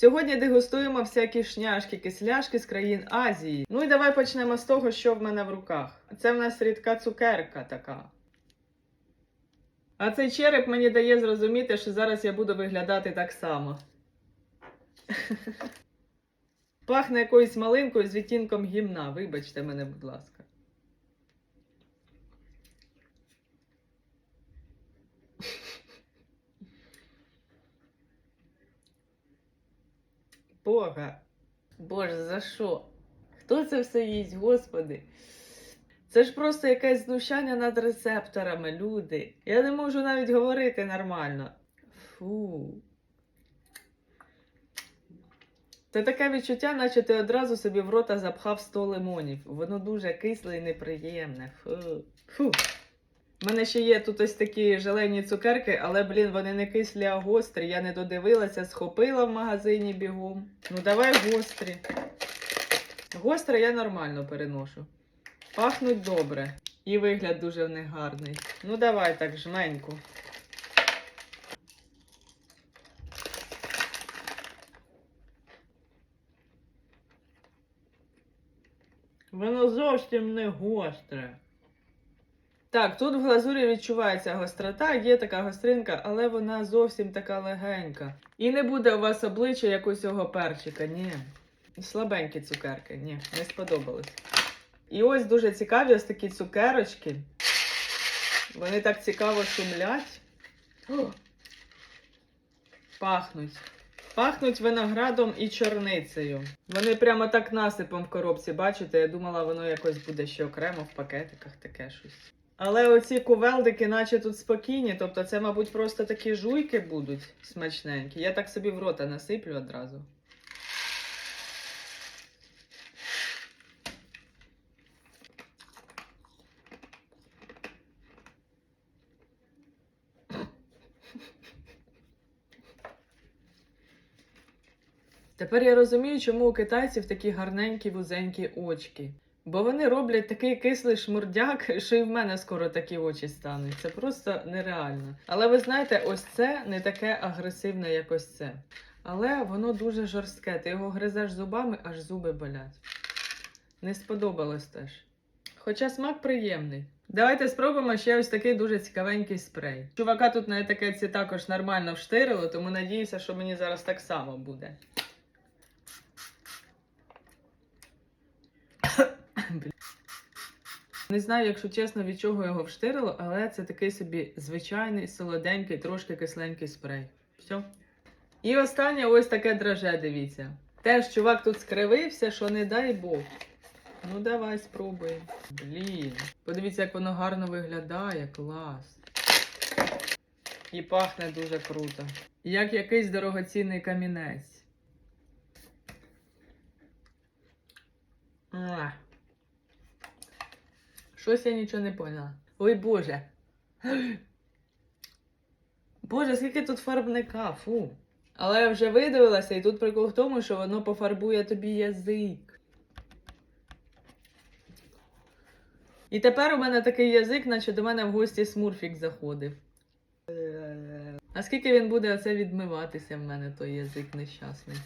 Сьогодні дегустуємо всякі шняшки, кисляшки з країн Азії. Ну і давай почнемо з того, що в мене в руках. Це в нас рідка цукерка така. А цей череп мені дає зрозуміти, що зараз я буду виглядати так само. Пахне якоюсь малинкою з відтінком гімна. Вибачте мене, будь ласка. Бога. Боже, за що? Хто це все їсть, господи? Це ж просто якесь знущання над рецепторами, люди. Я не можу навіть говорити нормально. Фу. Це таке відчуття, наче ти одразу собі в рота запхав 100 лимонів. Воно дуже кисле і неприємне. Фу. Фу. У мене ще є тут ось такі желені цукерки, але, блін, вони не кислі, а гострі. Я не додивилася, схопила в магазині бігом. Ну, давай гострі. Гостре я нормально переношу. Пахнуть добре. І вигляд дуже в них гарний. Ну, давай так, жменьку. Воно зовсім не гостре. Так, тут в глазурі відчувається гострота, є така гостринка, але вона зовсім така легенька. І не буде у вас обличчя як цього перчика, ні. Слабенькі цукерки, ні, не сподобалось. І ось дуже цікаві ось такі цукерочки. Вони так цікаво шумлять. О! Пахнуть. Пахнуть виноградом і чорницею. Вони прямо так насипом в коробці, бачите? Я думала, воно якось буде ще окремо в пакетиках, таке щось. Але оці кувелдики, наче тут спокійні, тобто це, мабуть, просто такі жуйки будуть смачненькі. Я так собі в рота насиплю одразу. Тепер я розумію, чому у китайців такі гарненькі вузенькі очки. Бо вони роблять такий кислий шмурдяк, що і в мене скоро такі очі стануть. Це просто нереально. Але ви знаєте, ось це не таке агресивне, як ось це. Але воно дуже жорстке. Ти його гризеш зубами, аж зуби болять. Не сподобалось теж. Хоча смак приємний. Давайте спробуємо ще ось такий дуже цікавенький спрей. Чувака тут на етикетці також нормально вштирило, тому надіюся, що мені зараз так само буде. Блін. Не знаю, якщо чесно, від чого його вштирило, але це такий собі звичайний, солоденький, трошки кисленький спрей. Все. І останнє ось таке драже, дивіться. Теж чувак тут скривився, що не дай Бог. Ну, давай спробуємо. Блін. Подивіться, як воно гарно виглядає, клас. І пахне дуже круто. Як якийсь дорогоцінний камінець. Муа. Щось я нічого не поняла. Ой Боже. Боже, скільки тут фарбника, фу. Але я вже видивилася, і тут прикол в тому, що воно пофарбує тобі язик. І тепер у мене такий язик, наче до мене в гості смурфік заходив. А скільки він буде оце відмиватися в мене, той язик нещасний?